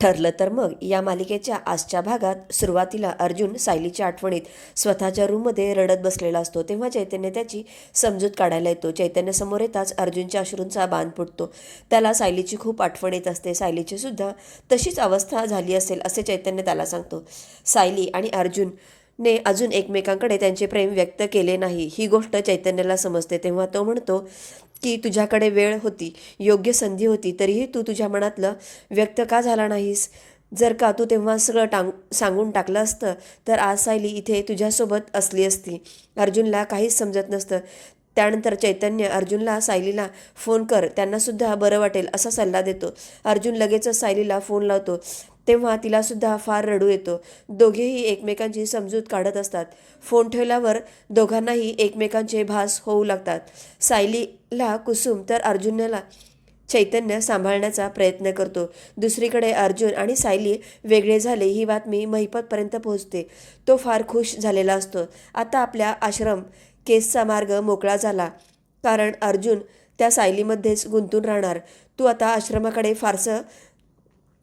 ठरलं तर मग या मालिकेच्या आजच्या भागात सुरुवातीला अर्जुन सायलीच्या आठवणीत स्वतःच्या रूममध्ये रडत बसलेला असतो तेव्हा चैतन्य त्याची समजूत काढायला येतो. चैतन्य समोर येताच अर्जुनच्या अश्रूंचा बांध फुटतो. त्याला सायलीची खूप आठवण येत असते. सायलीची सुद्धा तशीच अवस्था झाली असेल असे चैतन्य त्याला सांगतो. सायली आणि अर्जुन ने अजून एकमेकांकडे त्यांचे प्रेम व्यक्त केले नाही. ही गोष्ट चैतन्याला समजते तेव्हा तो म्हणतो की तुझ्याकडे वेळ होती योग्य संधी होती तरीही तू तुझ्या मनातलं व्यक्त का झाला नाहीस? जर का तू तेव्हा सगळं टांग सांगून टाकलं असतं तर आज सायली इथे तुझ्यासोबत असली असती. अर्जुनला काहीच समजत नसतं. त्यानंतर चैतन्य अर्जुनला सायलीला फोन कर त्यांनासुद्धा बरं वाटेल असा सल्ला देतो. अर्जुन लगेचच सायलीला फोन लावतो. तेव्हा तिलासुद्धा फार रडू येतो. दोघेही एकमेकांची समजूत काढत असतात. फोन ठेवल्यावर दोघांनाही एकमेकांचे भास होऊ लागतात. सायलीला कुसुम तर अर्जुनला चैतन्य सांभाळण्याचा प्रयत्न करतो. दुसरीकडे अर्जुन आणि सायली वेगळे झाले ही बातमी महिपतपर्यंत पोहोचते. तो फार खुश झालेला असतो. आता आपल्या आश्रम केसचा मार्ग मोकळा झाला. कारण अर्जुन त्या सायलीमध्येच गुंतून राहणार. तू आता आश्रमाकडे फारसं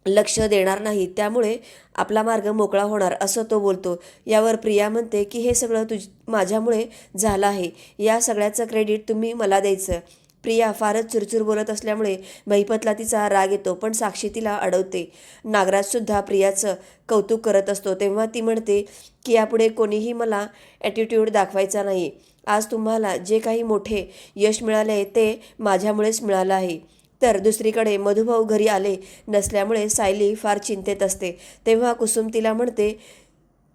लक्ष देणार नाही त्यामुळे आपला मार्ग मोकळा होणार असं तो बोलतो. यावर प्रिया म्हणते की हे सगळं तुझ माझ्यामुळे झालं आहे. या सगळ्याचं क्रेडिट तुम्ही मला द्यायचं. प्रिया फारच चुरचूर बोलत असल्यामुळे महिपतला तिचा राग येतो पण साक्षी तिला अडवते. नागराजसुद्धा प्रियाचं कौतुक करत असतो तेव्हा ती म्हणते की यापुढे कोणीही मला ॲटिट्यूड दाखवायचा नाही. आज तुम्हाला जे काही मोठे यश मिळाले ते माझ्यामुळेच मिळालं आहे. तर दुसरीकडे मधुभाऊ घरी आले नसल्यामुळे सायली फार चिंतेत असते. तेव्हा कुसुम तिला म्हणते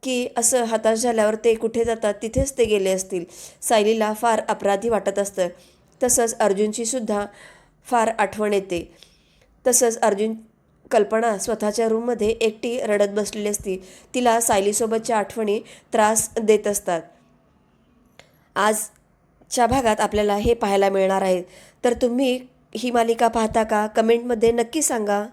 की असं हताश झाल्यावर ते कुठे जातात? तिथेच ते गेले असतील. सायलीला फार अपराधी वाटत असतं. तसंच अर्जुनची सुद्धा फार आठवण येते. तसंच अर्जुन कल्पना स्वतःच्या रूममध्ये एकटी रडत बसलेली असती. तिला सायलीसोबतच्या आठवणी त्रास देत असतात. आजच्या भागात आपल्याला हे पाहायला मिळणार आहे. तर तुम्ही ही मालिका पाहता का? कमेंटमध्ये नक्की सांगा.